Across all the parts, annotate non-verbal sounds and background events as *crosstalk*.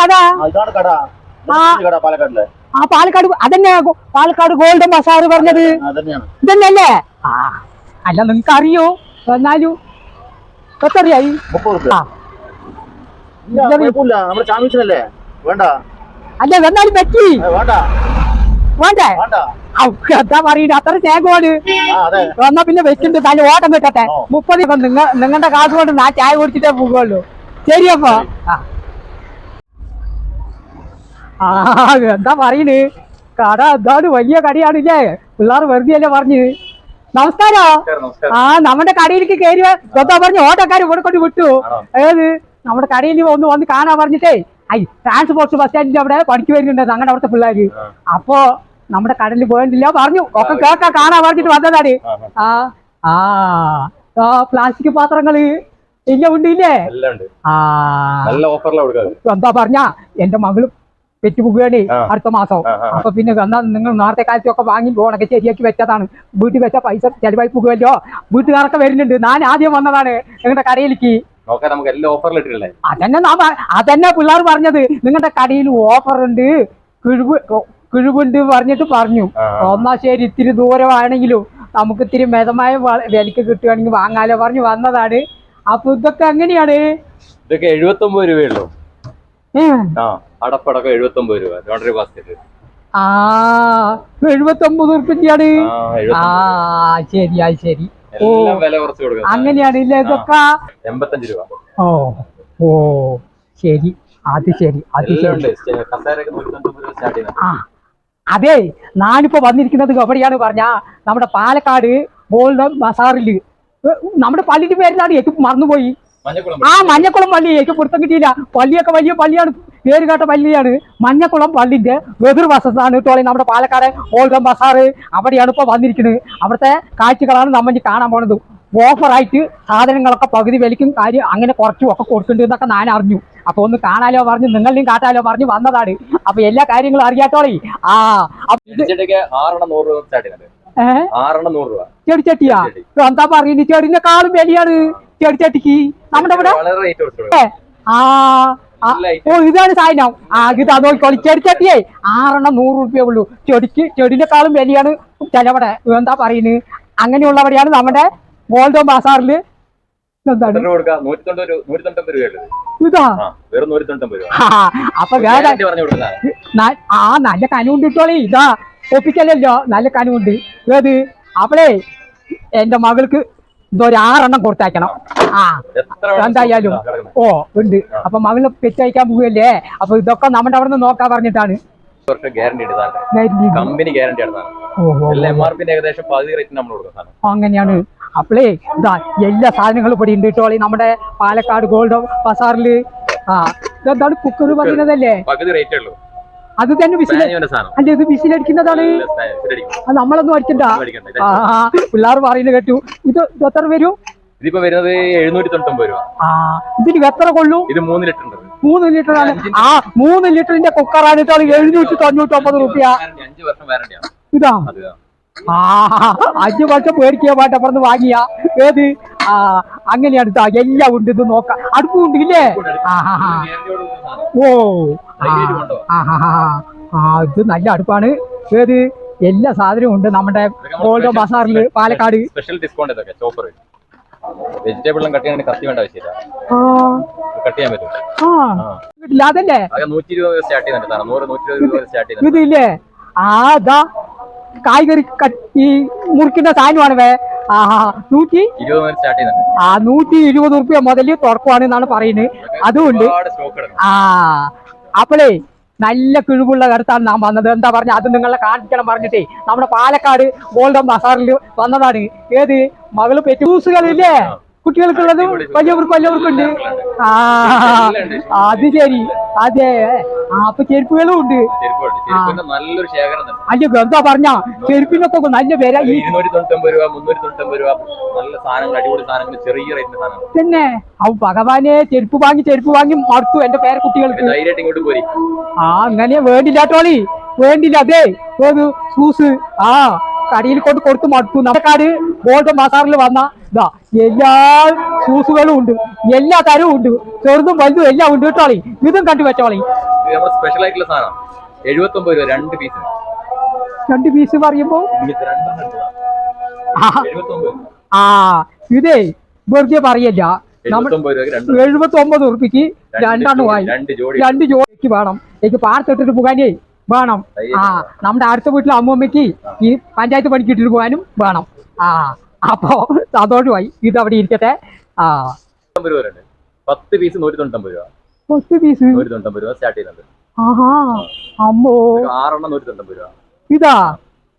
കട. ആ, ഇതാണ് കട. ആ. ഈ കട പാലക്കാടിലെ ആ പാലക്കാട് അതന്നെ പാലക്കാട് ഗോൾഡൻ ബസാർ പറഞ്ഞത്. ഇതന്നെയല്ലേ? ആ അല്ല നിങ്ങക്ക് അറിയോ എന്നാലും എത്രയായി? വേണ്ട. അല്ല എന്നാലും പറ്റി. വേണ്ട. എന്താ പറയുന്നത് അത്ര സ്നേഹമാണ്. വന്നാ എന്നാ പിന്നെ വെച്ചിട്ട് തല ഓട്ടം കിട്ടട്ടെ. ഓ. മുപ്പത് ഇപ്പൊ നിങ്ങ നിങ്ങളുടെ കാശ് കൊണ്ട് ഞാൻ ചായ കുടിച്ചിട്ടേ പോകുള്ളൂ ശരിയപ്പോ ആ. ആ എന്താ പറയണ്? കട എന്താണ് വലിയ കടയാണില്ലേ? പിള്ളേർ വെറുതെ അല്ലേ പറഞ്ഞ്. നമസ്കാരോ. ആ നമ്മുടെ കടയിലേക്ക് കയറി എന്താ പറഞ്ഞു? ഓട്ടോക്കാർ ഇവിടെ കൊണ്ട് വിട്ടു? ഏത്? നമ്മുടെ കടയിൽ ഒന്ന് വന്ന് കാണാൻ പറഞ്ഞിട്ടേ. ഐ ട്രാൻസ്പോർട്ട് ബസ് സ്റ്റാൻഡിന്റെ അവിടെ പണിക്ക് വരുന്നുണ്ട് ഞങ്ങളുടെ അവിടുത്തെ പിള്ളേര്. അപ്പോ നമ്മുടെ കടലിൽ പോയിട്ടില്ല പറഞ്ഞു. ഒക്കെ കേൾക്കാ കാണാൻ പറഞ്ഞിട്ട് വന്നതാണ്. ആ, ആ. പ്ലാസ്റ്റിക് പാത്രങ്ങൾ ഇല്ല ഉണ്ട് ഇല്ലേ? ആ. എന്താ പറഞ്ഞ എന്റെ മകൾ പെറ്റുപോകുകയാണ് ആ. അടുത്ത മാസം. അപ്പൊ പിന്നെ എന്നാ നിങ്ങൾ നേരത്തെ കാലത്തൊക്കെ വാങ്ങി ലോണൊക്കെ ശരിയാക്കി വെച്ചതാണ്. വീട്ടിൽ വെച്ച പൈസ ചെലവായി പോകുമല്ലോ. വീട്ടുകാരൊക്കെ വരുന്നുണ്ട്. ഞാൻ ആദ്യം വന്നതാണ് നിങ്ങളുടെ കടയിലേക്ക്. അതന്നെ അതന്നെ പിള്ളേർ പറഞ്ഞത്. നിങ്ങളുടെ കടയിൽ ഓഫർ ഉണ്ട്. കിഴിവ് കിഴിവുണ്ട് പറഞ്ഞിട്ട് പറഞ്ഞു. എന്നാ ശരി ഇത്തിരി ദൂരമാണെങ്കിലും നമുക്ക് ഇത്തിരി മിതമായ വിലക്ക് കിട്ടുകയാണെങ്കിൽ വാങ്ങാലോ പറഞ്ഞു വന്നതാണ്. അപ്പൊ ഇതൊക്കെ എങ്ങനെയാണ്? ഇതൊക്കെ എഴുപത്തി ഒമ്പത് രൂപയുള്ളൂ. ആ അടപ്പടക്കം എഴുപത്തി ഒമ്പത് രൂപ ലോണ്ടറി ബാസ്കറ്റ് ആ എഴുപത്തി ഒമ്പത് ആ ശരി ആ ശരി ഓ വില കുറച്ച് കൊടുക്കുന്നത് അങ്ങനെയാണ് ഇല്ലേ ഇതൊക്കെ? എൺപത്തഞ്ച് രൂപ. ഓ ഓ ശരി അത് ശരി അത് ശരി. ആ അതെ ഞാനിപ്പോ വന്നിരിക്കുന്നത് എവിടെയാണ് പറഞ്ഞ നമ്മുടെ പാലക്കാട് ഗോൾഡൻ ബസാറിൽ. ഏ, നമ്മുടെ പള്ളിയുടെ പേരിലാണ് ഏറ്റവും മറന്നുപോയി. ആ മഞ്ഞക്കുളം പള്ളി. എനിക്ക് പൊരുത്തം കിട്ടിയില്ല. പള്ളിയൊക്കെ വലിയ പള്ളിയാണ്. പേര് കേട്ട പള്ളിയാണ്. മഞ്ഞക്കുളം പള്ളിന്റെ വെതിർ വസാണ് ടോളി നമ്മുടെ പാലക്കാട് ഓൾഗം ബസാറ് അവിടെയാണ് ഇപ്പൊ വന്നിരിക്കുന്നത്. അവിടുത്തെ കാഴ്ചകളാണ് നമ്മൾ കാണാൻ പോണത്. ഓഫറായിട്ട് സാധനങ്ങളൊക്കെ പകുതി വിലയ്ക്കും കാര്യം അങ്ങനെ കുറച്ചും ഒക്കെ കൊടുക്കുന്നുണ്ട് എന്നൊക്കെ ഞാൻ അറിഞ്ഞു. അപ്പൊ ഒന്ന് കാണാലോ പറഞ്ഞു നിങ്ങളെയും കാട്ടാലോ പറഞ്ഞു വന്നതാണ്. അപ്പൊ എല്ലാ കാര്യങ്ങളും അറിയാത്തോളി. ആ ചെടിച്ചട്ടിയാ? എന്താ പറയുന്നത് ചെടിനെക്കാളും വിലയാണ്. ചെടിച്ചട്ടിക്ക് നമ്മുടെ ഇവിടെ? വളരെ റേറ്റ് കൊടുത്തു. കൊടുക്കും. ആ ഓ ഇതാണ് സാധനം. ആ ഇത് നോക്കിക്കോളി ചെടിച്ചട്ടിയേ ആറെണ്ണം നൂറ് റുപ്യ ഉള്ളൂ. ചെടിക്ക് ചെടിനെക്കാളും വിലയാണ് ചിലവിടെ എന്താ പറയുന്നത് അങ്ങനെയുള്ളവരെയാണ് നമ്മുടെ ഗോൾഡൻ ബാസാറിൽ ഇതാ. അപ്പൊ വേറെ ആ നല്ല കനുണ്ട് ഇട്ടോളി ഇതാ ഒപ്പിക്കലല്ലോ. നല്ല കനുണ്ട്. ഏത്? അവളേ എന്റെ മകൾക്ക് ഇതൊരു ആറെണ്ണം കൊടുത്തയക്കണം. ആ എന്തായാലും. ഓ ഉണ്ട്. അപ്പൊ മകൾ പെറ്റയക്കാൻ പോവല്ലേ അപ്പൊ ഇതൊക്കെ നമ്മുടെ അവിടെ നിന്ന് നോക്കാൻ പറഞ്ഞിട്ടാണ്. കമ്പനി ഗ്യാരണ്ടി ഏകദേശം പകുതി റേറ്റിന് നമ്മൾ കൊടുക്കും അങ്ങനെയാണ്. അപ്പളേ ഇതാ എല്ലാ സാധനങ്ങളും ഇവിടെ ഉണ്ട് കേട്ടോ. നമ്മുടെ പാലക്കാട് ഗോൾഡ് ബസാറിൽ ആ ഇതെന്താണ്? കുക്കർ പറയുന്നതല്ലേ പകുതി റേറ്റേ ഉള്ളൂ. അത് തന്നെ വിസിൽ അല്ല ഇത് വിസിലടിക്കുന്നതാണ് നമ്മളൊന്നും അടിക്കണ്ട. പിള്ളേർ പറയുന്നത് കേട്ടു. ഇത് എത്ര വരും? ഇതിപ്പോ വരുന്നത് എഴുന്നൂറ്റി തൊണ്ണൂറ്റൊമ്പത് രൂപ. ആ ഇതിന് എത്ര കൊള്ളും? ഇത് മൂന്ന് ലിറ്റർ ഉണ്ട്. മൂന്ന് ലിറ്റർ ആണ്. ആ മൂന്ന് ലിറ്ററിന്റെ കുക്കറാണ് കേട്ടോ എഴുന്നൂറ്റി തൊണ്ണൂറ്റി ഒമ്പത് റുപ്യ. അഞ്ച് വർഷം ഇതാ. ആ അഞ്ചു വർഷം പേടിക്കുക പാട്ടപ്പുറത്ത് വാങ്ങിയ. ഏത്? ആ അങ്ങനെയാണ് എല്ലാം ഉണ്ട് ഇത് നോക്കാം. അടുപ്പും ഉണ്ട് ഇല്ലേ. ഓ ആ ഇത് നല്ല അടുപ്പാണ്. ഏത് എല്ലാ സാധനവും ഉണ്ട് നമ്മുടെ ഗോൾഡ് ബസാറിൽ പാലക്കാട്. സ്പെഷ്യൽ ഡിസ്കൗണ്ട് ഇതൊക്കെ ചോപ്പർ വെജിറ്റബിളും കട്ട് ചെയ്യാൻ കത്തി വേണ്ട ആവശ്യമില്ല. ആ. കട്ട് ചെയ്യാൻ പറ്റും. ആ. വീട്ടിൽ അതല്ലേ? ആകെ നൂറ്റി ഇരുപത് സ്റ്റാർട്ട് ചെയ്യുന്നുണ്ട് സാധനം നൂറ് നൂറ്റി ഇരുപത് സ്റ്റാർട്ട് ചെയ്യുന്നുണ്ട്. ഇതില്ലേ ആ ഇതാ കായ്കറി കട്ട്- ഈ മുറിക്കുന്ന സാധനമാണ് വേ ആ നൂറ്റി ആ നൂറ്റി ഇരുപത് റുപ്യ മുതൽ തുറക്കുവാണ് എന്നാണ് പറയുന്നത്. അതുകൊണ്ട് ആ അപ്പോളേ നല്ല കിഴിവുള്ള കരുത്താണ് നാം വന്നത്. എന്താ പറഞ്ഞ? അത് നിങ്ങളെ കാണിക്കണം പറഞ്ഞിട്ടേ. നമ്മുടെ പാലക്കാട് ഗോൾഡൻ ബസാറിൽ വന്നതാണ്. ഏത്? മകൾ പെറ്റൂസുകളില്ലേ കുട്ടികൾക്കുള്ളതും വലിയവർക്ക് വലിയവർക്കുണ്ട്. ആ അത് ശരി. അതെ. ആ അപ്പൊ ചെരുപ്പുകളും ഉണ്ട്. അല്ല എന്താ പറഞ്ഞ? ചെരുപ്പിനൊക്കെ നല്ല വില. പിന്നെ തന്നെ. അവ ഭഗവാനെ ചെരുപ്പ് വാങ്ങി ചെരുപ്പ് വാങ്ങി മടുത്തു എന്റെ പേരെ കുട്ടികൾക്ക്. ആ അങ്ങനെ വേണ്ടില്ലാട്ടോളി വേണ്ടില്ല അതെ. ഒരു ഷൂസ്. ആ. കടയിൽ കൊണ്ട് കൊടുത്തു മടുത്തു. നമ്മുടെ കാട് ഗോൾഡ് ബസാറിൽ വന്ന ഇതാ എല്ലാ ഷൂസുകളും ഉണ്ട്. എല്ലാ തരവും ഉണ്ട്. ചെറുതും വലുതും എല്ലാം ഉണ്ട് കേട്ടോളി ഇതും കണ്ടു വെച്ചോളി സ്പെഷ്യൽ ആയിട്ടുള്ള സാധനം. എഴുപത്തി ഒമ്പത് രൂപ രണ്ട് പീസ് രണ്ട് പീസ് പറയുമ്പോ. ആ, ഇതേ വെറുതെ പറയല്ല. എഴുപത്തി ഒമ്പത് ഉറുപ്പിക്ക് രണ്ടെണ്ണം. വാങ്ങി രണ്ട് ജോഡിക്ക് വേണം. എനിക്ക് പാർത്തിട്ടിട്ട് പോകാനേ. വേണം. ആ നമ്മുടെ അടുത്ത വീട്ടിലെ അമ്മൂമ്മയ്ക്ക് ഈ പഞ്ചായത്ത് പണിക്കിട്ടിട്ട് പോകാനും വേണം. ആ അപ്പോ സന്തോഷമായി. ഇത് അവിടെ ഇരിക്കട്ടെ. ആ. പത്ത് പീസ് നൂറ്റി തൊണ്ണൂറ്റൊമ്പത് രൂപ. പത്ത് പീസ് നൂറ്റി തൊണ്ണൂറ്റൊമ്പത് രൂപ സ്റ്റാർട്ട് ആഹാ. അമ്മോ. ഇത് ആറെണ്ണം നൂറ്റി തൊണ്ണൂറ്റൊമ്പത് രൂപ. ഇതാ.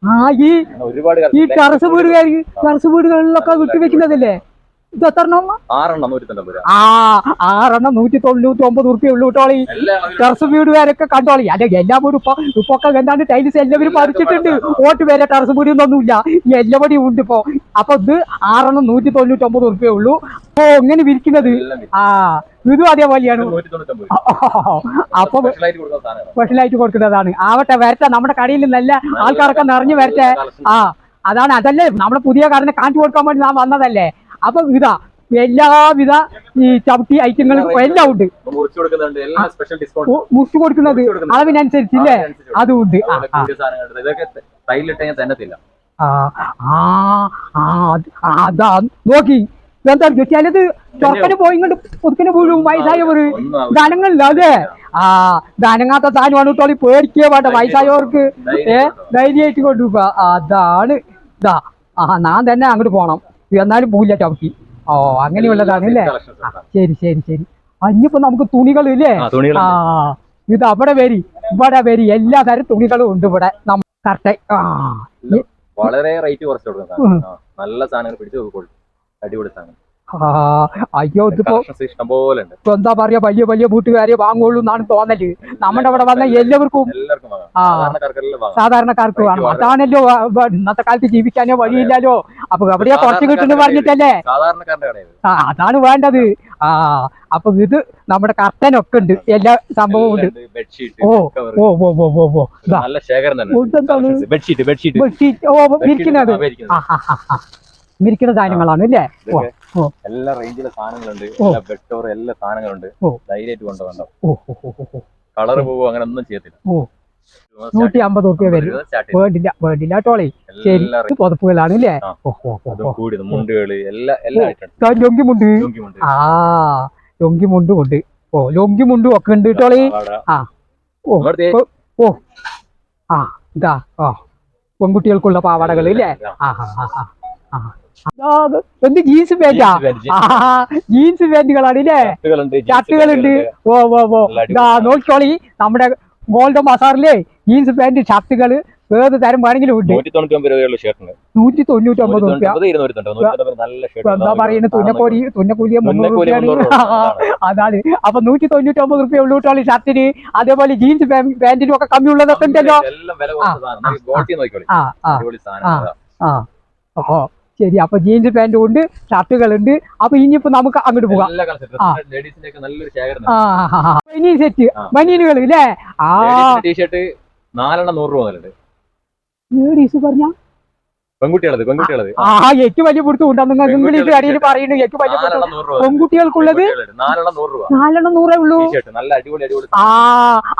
ആ ഈ ഒരുപാട് ഈ ടെറസ് വീടുകാർ ടെറസ് വീടുകളിലൊക്കെ വിട്ടുവെക്കുന്നതല്ലേ? ഇത് എത്ര എണ്ണം ആറെണ്ണം നൂറ്റി തൊണ്ണൂറ്റി ഒമ്പത് ഉറുപ്പ്യ ഉള്ളൂ കേട്ടോളി ടെറസ് വീടുകാരൊക്കെ കണ്ടോളി അല്ലെ എല്ലാ വീടും ഇപ്പൊ ഇപ്പൊ ഒക്കെ എന്താണ്ട് ടൈൽസ് എല്ലാവരും പറിച്ചിട്ടുണ്ട്. ഓട്ട് വരെ ടെറസ് വീടിയൊന്നൊന്നുമില്ല എല്ലാവടി ഉണ്ട് ഇപ്പൊ. അപ്പൊ ഇത് ആറെണ്ണം നൂറ്റി തൊണ്ണൂറ്റി ഒമ്പത് ഉറുപ്പ്യ ഉള്ളൂ. അപ്പൊ എങ്ങനെ വിരിക്കുന്നത് ആ ഇതും അതേപോലെയാണ് അപ്പൊ സ്പെഷ്യലായിട്ട് കൊടുക്കുന്നതാണ്. ആവട്ടെ വരട്ടെ. നമ്മുടെ കടയിൽ നല്ല ആൾക്കാരൊക്കെ നിറഞ്ഞു വരട്ടെ. ആ അതാണ്. അതല്ലേ നമ്മുടെ പുതിയ കടനെ കാണിച്ചു കൊടുക്കാൻ വേണ്ടി നാം വന്നതല്ലേ? അപ്പൊ ഇതാ എല്ലാവിധ ഈ ചവിട്ടി ഐറ്റങ്ങളും എല്ലാം ഉണ്ട്. മുറിച്ച് കൊടുക്കുന്നത് അളവിനനുസരിച്ചില്ലേ? അതും ഉണ്ട്. അതാ നോക്കി. എന്താ ചിലത് ചൊറക്കന് പോയി ഇങ്ങോട്ട് പുതുക്കിന് വീഴും വയസ്സായവർ ധനങ്ങളില്ല അതെ ആ ധനങ്ങാത്ത സാധനമാണ് തോളി പേടിക്കേ വേണ്ട വയസ്സായവർക്ക് ഏ ധൈര്യമായിട്ട് കൊണ്ടുപോവുക. അതാണ്. ഇതാ ആ ഞാൻ തന്നെ അങ്ങോട്ട് പോണം. എന്നാലും പോവില്ല ചവിട്ടി. ഓ അങ്ങനെയുള്ളതാണ് അല്ലേ. ശരി ശരി ശരി. അഞ്ഞിപ്പോ നമുക്ക് തുണികൾ ഇല്ലേ ആ, ഇത് അവിടെ വരി ഇവിടെ വരി എല്ലാ തരം തുണികളും ഉണ്ട് ഇവിടെ. കറക്റ്റ് ആ വളരെ റേറ്റ് കുറച്ച് ആ, നല്ല സാധനങ്ങൾ പിടിച്ചു കൊടുക്കും അടിപൊളി സാധനം. അയ്യോ ഇതിപ്പോ ഇപ്പൊ എന്താ പറയാ വലിയ വലിയ വീട്ടുകാരെ വാങ്ങുള്ളൂ എന്നാണ് തോന്നൽ. നമ്മുടെ അവിടെ വന്ന എല്ലാവർക്കും ആ. സാധാരണക്കാർക്ക് വേണം അതാണല്ലോ ഇന്നത്തെ കാലത്ത് ജീവിക്കാനോ വഴിയില്ലല്ലോ അപ്പൊ എവിടെയാ കുറച്ച് കിട്ടുന്നു പറഞ്ഞിട്ടല്ലേ? ആ അതാണ് വേണ്ടത്. ആ അപ്പൊ ഇത് നമ്മുടെ കർട്ടനൊക്കെ ഉണ്ട്. എല്ലാ സംഭവവും ഉണ്ട്. ഓ ഓ ഓ ഓ ഓ ഓ നല്ല ശേഖരം തന്നെ? ബെഡ്ഷീറ്റ് ബെഡ്ഷീറ്റ് ബെഡ്ഷീറ്റ് ഓ വിരിക്കുന്നത് ആ ആ ആ, ആ ധാന്യങ്ങളാണ് സാധനങ്ങളാണ് അല്ലേ? എല്ലാ റേഞ്ചിലെ സാധനങ്ങളുണ്ട്. എല്ലാ ബെഡ്ഷോർ എല്ലാ സാധനങ്ങളുണ്ട്. ധൈര്യമായിട്ട് ഓ കളർ പോകും അങ്ങനെ ഒന്നും ചെയ്യത്തില്ല. നൂറ്റി അമ്പത് റുപ്യ വരും. വേണ്ടില്ല വേണ്ടില്ല ടോളി ശരി പുതപ്പുകളാണ് അല്ലേ? മുണ്ടുകൾ ലൊങ്കിമുണ്ട്. മുണ്ട് ആ ലൊങ്കിമുണ്ടും ഉണ്ട്. ഓ ലൊങ്കിമുണ്ടും ഒക്കെ ഉണ്ട് ടോളി ആ. ഓ ഓ, ആ ഇതാ ആ. പെൺകുട്ടികൾക്കുള്ള പാവാടകൾ ഇല്ലേ ആ ആ ആ. എന്ത് ജീൻസ് പാന്റാ? ജീൻസ് പാന്റുകളാണ് ഇല്ലേ? ഷർട്ടുകളുണ്ട് ഓ ഓ ഓ. ഇതാ നോക്കിക്കോളി. നമ്മുടെ ഗോൾഡൻ ബസാറിലെ ജീൻസ് പാന്റ് ഷർട്ടുകൾ ഏത് തരം വേണമെങ്കിലും ഉണ്ട്. നൂറ്റി തൊണ്ണൂറ്റി ഒമ്പത് എന്താ പറയുന്നത് തുന്നക്കോലി തുന്നക്കൂലിയ മുന്നൂറ് രൂപയാണ്. *laughs* അതാണ്. അപ്പൊ നൂറ്റി തൊണ്ണൂറ്റി ഒമ്പത് റുപ്യ ഉള്ളൂട്ടോളി ഷർട്ടിന്. അതേപോലെ ജീൻസ് പാന്റിനും ഒക്കെ കമ്മി ഉള്ളതൊക്കെ ഉണ്ടല്ലോ. ആ ആ. ആ. ഓഹോ. ശരി അപ്പൊ ജീൻസ് പാന്റും ഉണ്ട് ഷർട്ടുകളുണ്ട് അപ്പൊ ഇനിയിപ്പോ നമുക്ക് അങ്ങോട്ട് പോകാം. ബനിയൻ സെറ്റ്. ബനിയനുകൾ ഇല്ലേ? ആ. ടീഷർട്ട് നാലെണ്ണം നൂറ് രൂപ മുതലുണ്ട്. ലേഡീസ് പറഞ്ഞ? പെൺകുട്ടികളത് പെൺകുട്ടികളത്. ആ ഏറ്റവും വലിയ പിടുത്തം ഉണ്ട്. നിങ്ങൾ ഇംഗ്ലീഷ് കടയിൽ പറയുന്നു ഏറ്റവും വലിയ പിടുത്തം. നാലെണ്ണം നൂറ് രൂപ പെൺകുട്ടികൾക്കുള്ളത്. നാലെണ്ണം നൂറ് ഉള്ളൂ. ടീഷർട്ട് നല്ല അടിപൊളി അടിപൊളി ആ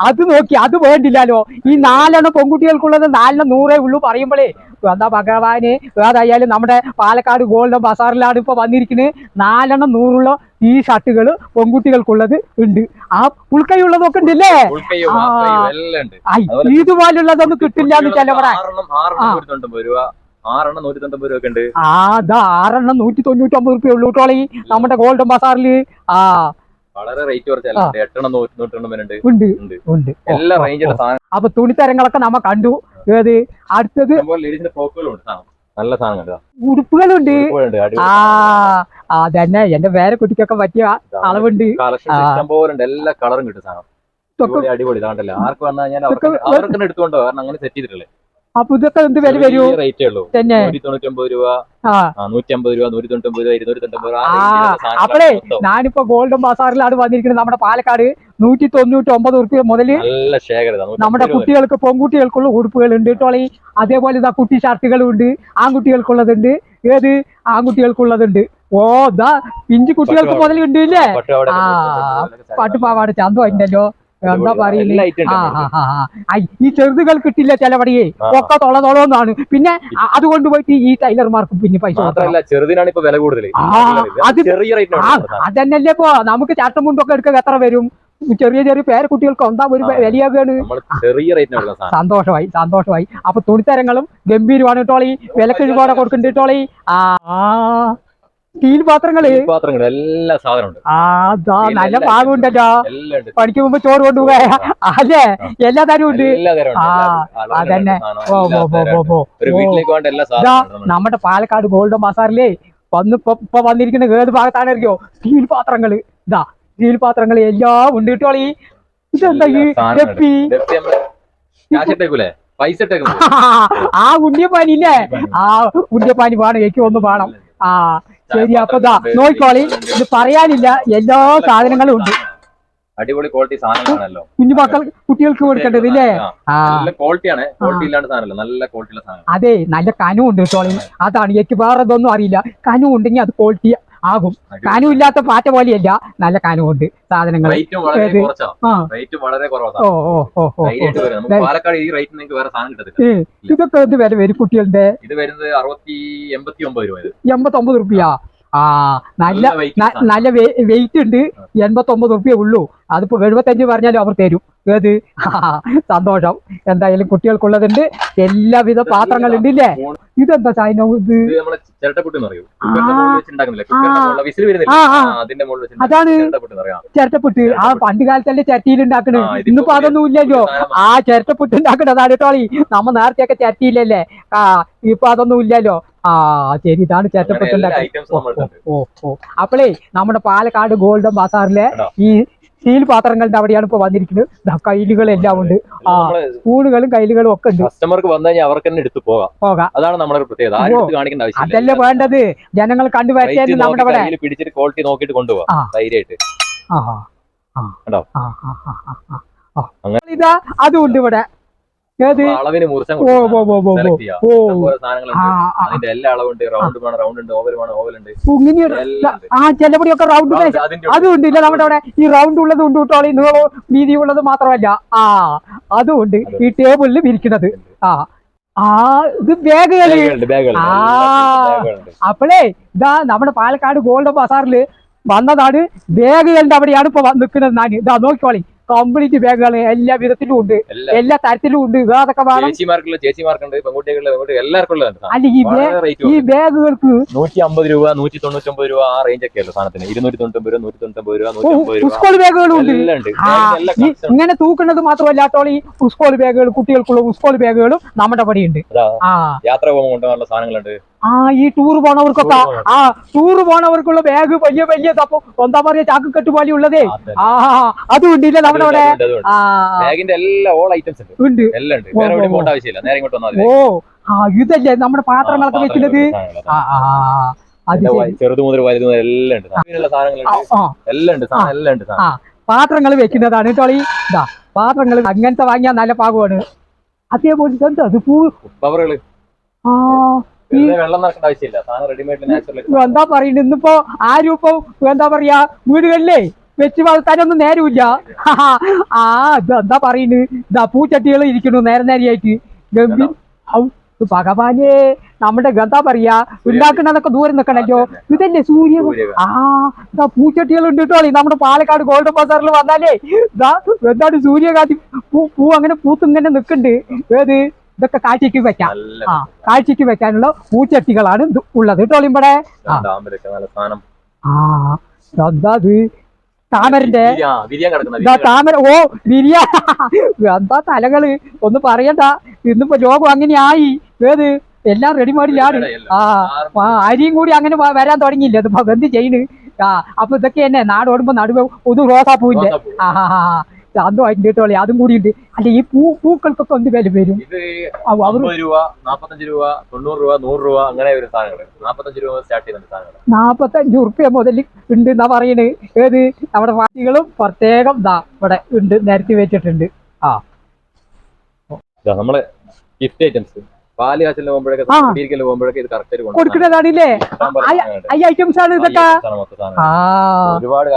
അത് നോക്കി അത് വേണ്ടില്ലല്ലോ. ഈ നാലെണ്ണം പെൺകുട്ടികൾക്കുള്ളത് നാലെണ്ണം നൂറേ ഉള്ളൂ പറയുമ്പോഴേ എന്താ ഭഗവാന്? ഏതായാലും നമ്മുടെ പാലക്കാട് ഗോൾഡൻ ബസാറിലാണ് ഇപ്പൊ വന്നിരിക്കുന്നത് നാലെണ്ണം നൂറുള്ള ഈ ഷർട്ടുകൾ പെൺകുട്ടികൾക്കുള്ളത് ഉണ്ട്. ആ ഉൾക്കൈയുള്ളതൊക്കെ ഉണ്ടല്ലേ? ഇതുപോലുള്ളതൊന്നും കിട്ടില്ല എന്ന് ചിലവിടെ ആറെണ്ണം. നൂറ്റി രൂപ. ഒക്കെ ഉണ്ട്. ആ അതാ ആറെണ്ണം നൂറ്റി തൊണ്ണൂറ്റി ഒമ്പത് റുപ്യ നമ്മുടെ ഗോൾഡൻ ബസാറിൽ. ആ. വളരെ റേറ്റ് കുറച്ചല്ല? എട്ടെണ്ണം നൂറ്റി നൂറ്റൊന്നും ഉണ്ട് ഉണ്ട്. എല്ലാ റേഞ്ചിലുള്ള. സാധനം അപ്പൊ തുണിത്തരങ്ങളൊക്കെ നമ്മ കണ്ടു. ഏത്? അടുത്തത് നല്ല സാധനം ഉടുപ്പുകളുണ്ട്. ആ അതന്നെ. എന്റെ വേറെ കുട്ടിക്കൊക്കെ പറ്റിയ അളവുണ്ട്. എല്ലാ കളറും കിട്ടും സാധനം. അടിപൊളി ആർക്ക് വന്നു കഴിഞ്ഞാൽ അവർക്ക് എടുത്തുകൊണ്ടോ കാരണം അങ്ങനെ സെറ്റ് ചെയ്തിട്ടുള്ളത് അപ്പൊ ഇതൊക്കെ എന്ത് വില വരൂ? റേറ്റേ ഉള്ളൂ. തന്നെ. നൂറ്റി തൊണ്ണൂറ്റി ഒമ്പത് രൂപ ആ. ആ, നൂറ്റി അമ്പത് രൂപ നൂറ്റി രൂപ ഇരുന്നൂറ്റി രൂപ അപ്പളേ. ഞാനിപ്പോ ഗോൾഡൻ ബസാറിലാണ് വന്നിരിക്കുന്നത്. നമ്മുടെ പാലക്കാട് നൂറ്റി തൊണ്ണൂറ്റി ഒമ്പത് ഉറുപ്പിക മുതൽ നല്ല ശേഖരത നമ്മുടെ കുട്ടികൾക്ക് പെൺകുട്ടികൾക്കുള്ള ഉടുപ്പുകൾ ഉണ്ട് കേട്ടോളി അതേപോലെ ഇതാ കുട്ടി ഷർട്ടുകളും ഉണ്ട് ആൺകുട്ടികൾക്കുള്ളതുണ്ട് ഏത് ആൺകുട്ടികൾക്കുള്ളതുണ്ട്. ഓ ദാ പിഞ്ചു കുട്ടികൾക്ക് മുതലുണ്ട് ഇല്ലേ ആ പാട്ടുപാവാട് ചന്തോ ഉണ്ടല്ലോ എന്താ പറയുന്നത് ഈ ചെറുതുകൾ കിട്ടില്ല ചെലവടിയെ. ഒക്കെ തൊള തൊളന്നാണ് പിന്നെ അതുകൊണ്ട് പോയിട്ട് ഈ ടൈലർമാർക്ക് പിന്നെ പൈസ. ചെറുതിനാണ് ഇപ്പൊ വില കൂടുതൽ അതന്നെയല്ലേ ഇപ്പൊ. നമുക്ക് ചാട്ടമുണ്ടൊക്കെ എടുക്കാൻ എത്ര വരും? ചെറിയ ചെറിയ പേരക്കുട്ടികൾക്ക് എന്താ ഒരു വിലയാകാണ്? വലിയാണ് സന്തോഷമായി സന്തോഷമായി. അപ്പൊ തുണിത്തരങ്ങളും ഗംഭീരമാണ് കേട്ടോളി വിലക്കിഴിപോടെ കൊടുക്കുന്നുണ്ട് കേട്ടോളി ആ. സ്റ്റീൽ പാത്രങ്ങൾ പാത്രങ്ങൾ എല്ലാ സാധനം ഉണ്ട് ആ നല്ല പാകമുണ്ടല്ലോ പണിക്ക് മുമ്പ് ചോറ് കൊണ്ടുപോയ അല്ലേ? എല്ലാ തരവും ഉണ്ട്. ആ, അതന്നെ. ഓ ഓ ഓ ഓ സാധനവും. നമ്മുടെ പാലക്കാട് ഗോൾഡ് മസാറിലേ വന്ന് ഇപ്പൊ വന്നിരിക്കുന്ന ഏത് ഭാഗത്താണ് സ്റ്റീൽ പാത്രങ്ങൾ ഇതാ സ്റ്റീൽ പാത്രങ്ങൾ എല്ലാം ഉണ്ട്. കിട്ടോളി ഇതെന്താ ഈ സാധനവും ഇട്ടേക്കൂലേ? പൈസ *laughs* ആ ഉണ്ണിയപ്പാനി ഇല്ലേ ആ ഉണ്ണിയപ്പാനി വേണം എനിക്ക് ഒന്ന് വേണം. ആ ശരി അപ്പൊ ദാ നോക്കിക്കോളി. ഇത് പറയാനില്ല എല്ലാ സാധനങ്ങളും ഉണ്ട്. അടിപൊളി ക്വാളിറ്റി സാധനങ്ങളാണല്ലോ. കുഞ്ഞു മക്കൾ കുട്ടികൾക്ക് കൊടുക്കേണ്ടത് ഇല്ലേ? നല്ല ക്വാളിറ്റിയാണ് ക്വാളിറ്റി ഇല്ലാണ്ട് സാധനമല്ല. നല്ല ക്വാളിറ്റിയുള്ള സാധനം അതെ നല്ല കനു ഉണ്ട് കേട്ടോളി അതാണ് എനിക്ക് വേറെ ഇതൊന്നും അറിയില്ല. കനു ഉണ്ടെങ്കിൽ അത് ക്വാളിറ്റി ആകും. കാനും ഇല്ലാത്ത പാറ്റ പോലെയല്ല. നല്ല കാനും ഉണ്ട് സാധനങ്ങൾ ഇതൊക്കെ എന്ത് വില വരും കുട്ടികളുടെ? ഇത് വരുന്നത് അറുപത്തി എൺപത്തി ഒമ്പത് രൂപ ഇത് റുപ്യ. ആ നല്ല നല്ല വെയിറ്റ് ഉണ്ട്. എൺപത്തി ഒമ്പത് റുപ്യ ഉള്ളൂ. അതിപ്പോ എഴുപത്തഞ്ച് പറഞ്ഞാലും അവർ തരും. ഏത്? *laughs* സന്തോഷം. എന്തായാലും കുട്ടികൾക്കുള്ളതുണ്ട് എല്ലാവിധ പാത്രങ്ങളുണ്ട് ഇല്ലേ ഇതെന്താ ചൈന ഇത്? അതാണ്. ചിരട്ടപ്പുട്ട് ആ പണ്ട് കാലത്തല്ലേ ചരട്ടിയിൽ ഉണ്ടാക്കണ് ഇന്നിപ്പോ അതൊന്നും ഇല്ലല്ലോ. ആ ചിരട്ടപ്പുട്ട് ഉണ്ടാക്കണതാണ് കേട്ടോളി നമ്മ നേരത്തെയൊക്കെ ചരട്ടിയില്ലല്ലേ? ആ ഇപ്പൊ അതൊന്നും ഇല്ലല്ലോ. ആ ശരി ഇതാണ് ഓ അപ്പോളേ നമ്മുടെ പാലക്കാട് ഗോൾഡൻ ബസാറിലെ ഈ സ്റ്റീൽ പാത്രങ്ങളുടെ അവിടെയാണ് ഇപ്പൊ വന്നിരിക്കുന്നത്. കയ്യിലുകളെല്ലാം ഉണ്ട്. ആ സ്പൂണുകളും കയ്യിലുകളും ഒക്കെ ഉണ്ട്. കസ്റ്റമർക്ക് വന്നു കഴിഞ്ഞാൽ അവർക്ക് തന്നെ എടുത്തു പോകാം. പോകാം. അതാണ് നമ്മുടെ പ്രത്യേകത. അതല്ലേ വേണ്ടത്? ജനങ്ങൾ കണ്ടു Rate നമ്മുടെ അവിടെ ഇവിടെ പിടിച്ചിട്ട് ക്വാളിറ്റി നോക്കിയിട്ട് കൊണ്ടുപോകാം. ധൈര്യമായിട്ട്. ഇതാ അതും ഉണ്ട് ഇവിടെ. ഏത്? അളവിന് അതിന്റെ എല്ലാ അളവുണ്ട് റൗണ്ട് വേണം റൗണ്ട് ഉണ്ട്. ഓവൽ വേണം ഓവൽ ഉണ്ട്. ആ റൗണ്ട് Round അതിന്റെ അതും ഇല്ല നമ്മുടെ അവിടെ ഈ റൗണ്ട് ഉള്ളത് ഉണ്ട് കേട്ടോ. ഈ നീളവും ഉള്ളത് മാത്രമല്ല. ആ അതുണ്ട് ഈ ടേബിളിൽ വിരിക്കുന്നത് ആ ആ ഇത് ബാഗുകൾ ആ. അപ്പോഴേ ഇതാ നമ്മുടെ പാലക്കാട് ഗോൾഡ് ബസാറിൽ വന്നതാണ് ബാഗുകളുടെ അവിടെയാണ് ഇപ്പൊ നിൽക്കുന്നത് ഞാൻ ഇതാ നോക്കിക്കോളി. കംപ്ലീറ്റ് ബാഗുകൾ എല്ലാ വിധത്തിലും ഉണ്ട്. എല്ലാ തരത്തിലും ഉണ്ട്. ഇതൊക്കെ വേണം. ചേച്ചിമാർക്കുള്ള ചേച്ചിമാർക്കുണ്ട്. പെൺകുട്ടികളുടെ പെൺകുട്ടി എല്ലാവർക്കും അല്ല ഈ ബാഗുകൾക്ക് നൂറ്റി അമ്പത് രൂപ നൂറ്റി തൊണ്ണൂറ്റൊമ്പത് രൂപ ആ റേഞ്ച് ഒക്കെ അല്ല സാധനത്തിന്. ഇരുന്നൂറ്റി തൊണ്ണൂറ്റൊമ്പത് രൂപ നൂറ്റി തൊണ്ണൂറ്റൊമ്പത് രൂപ. സ്കൂൾ ബാഗുകളും ഉണ്ട്. ഇങ്ങനെ തൂക്കുന്നത് മാത്രമല്ല ഈ സ്കൂൾ ബാഗുകൾ കുട്ടികൾക്കുള്ള സ്കൂൾ ബാഗുകളും നമ്മുടെ പടിയുണ്ട് യാത്ര പോകുമ്പോൾ കൊണ്ടുപോകാനുള്ള സാധനങ്ങളുണ്ട്. ആ ഈ ടൂർ പോണവർക്കൊക്കെ ആ ടൂർ പോണവർക്കുള്ള ബാഗ് വലിയ വലിയ തപ്പോ എന്താ പറയാ ചാക്കുകെട്ട് കെട്ടുപാലി ഉള്ളതേ. ആ അതും. അവിടെ ബാഗിന്റെ എല്ലാ ഓൾ ഐറ്റംസ് ഉണ്ട്. എല്ലാം ഉണ്ട്. വേറെ എവിടെയും പോകേണ്ട ആവശ്യമില്ല. നേരെ ഇങ്ങോട്ട് വന്നാൽ ഓ ആ ഇതല്ലേ നമ്മുടെ പാത്രങ്ങളൊക്കെ വെക്കുന്നത്? ആ ആ ചെറുത് മുതൽ വലുത് മുതൽ എല്ലാം ഉണ്ട്. എല്ലാം ഉണ്ട് എല്ലാം ഉണ്ട്. പാത്രങ്ങൾ വെക്കുന്നതാണ് ടോളി ഇതാ പാത്രങ്ങൾ അങ്ങനത്തെ വാങ്ങിയാൽ നല്ല പാകമാണ്. അതേപോലെ എന്താ? അത് പൂ കവറുകൾ ആ എന്താ പറയുന്നത്? ഇന്നിപ്പോ ആരും ഇപ്പൊ എന്താ പറയാ? വീടുകളിലേ വെച്ച് വളർത്താനൊന്നും നേരമില്ല ആ എന്താ പറയുന്നത് ഇതാ പൂച്ചട്ടികൾ ഇരിക്കുന്നു നേരെ നേരെയായിട്ട്. ഗംഭീർ ഭഗവാനെ. നമ്മുടെ എന്താ പറയാ? ഉണ്ടാക്കണതൊക്കെ ദൂരം നിൽക്കണല്ലോ ഇതല്ലേ സൂര്യ ആ ഇതാ പൂച്ചട്ടികൾ ഉണ്ട് കേട്ടോ. നമ്മുടെ പാലക്കാട് ഗോൾഡൻ ബസാറിൽ വന്നാലേ. ഇതാ എന്താണ് സൂര്യകാന്തി പൂ പൂ അങ്ങനെ പൂത്ത് ഇങ്ങനെ നിൽക്കുന്നുണ്ട് ഏത്? ഇതൊക്കെ കാഴ്ചക്ക് വെക്കാം. ആ കാഴ്ചക്ക് വെക്കാനുള്ള പൂച്ചട്ടികളാണ് ഉള്ളത് കേട്ടോ ഇവിടെ. ആ. എന്താ താമരന്റെ താമര ഓ വിരിയ. എന്താ തലകൾ? ഒന്ന് പറയണ്ട. ഇന്നിപ്പോ ലോകം അങ്ങനെ ആയി ഏത്? എല്ലാം റെഡിമേഡിലാണ് ആ അരിയും കൂടി അങ്ങനെ വരാൻ തുടങ്ങിയില്ല? അതിപ്പോ എന്ത് ചെയ്യണ്? ആ അപ്പൊ ഇതൊക്കെ തന്നെ നാട് ഓടുമ്പോ നടുവ് ഒരു റോസാപ്പൂവിന്റെ. റോസാപ്പൂ. ആ ആ ആ. അതും അതിന്റെ അതും കൂടി ഉണ്ട് അല്ല ഈ പൂ പൂക്കൾക്കൊക്കെ എന്ത് വില വരും? രൂപ നാപ്പത്തഞ്ച് രൂപ തൊണ്ണൂറ് രൂപ നൂറ് രൂപ അങ്ങനെ ഒരു സാധനങ്ങൾ നാപ്പത്തഞ്ച് രൂപ സ്റ്റാർട്ട് ചെയ്യുന്ന സാധനങ്ങൾ നാപ്പത്തഞ്ച് ഉറുപ്പ്യ മുതൽ ഉണ്ട് എന്നാ പറയണ്. ഏത്? നമ്മുടെ വാട്ടികളും പ്രത്യേകം ദാ ഇവിടെ ഉണ്ട് നിരത്തി വെച്ചിട്ടുണ്ട്. ആ. നമ്മളെ ഗിഫ്റ്റ് ഐറ്റംസ് പാൽ പോകുമ്പോഴൊക്കെ പോകുമ്പോഴൊക്കെ ഇത് കറക്റ്റ് കൊടുക്കുന്നതാണില്ലേ? ഈ ഐറ്റംസ് ആണ് ഇതൊക്കെ? ആ. ഒരുപാട്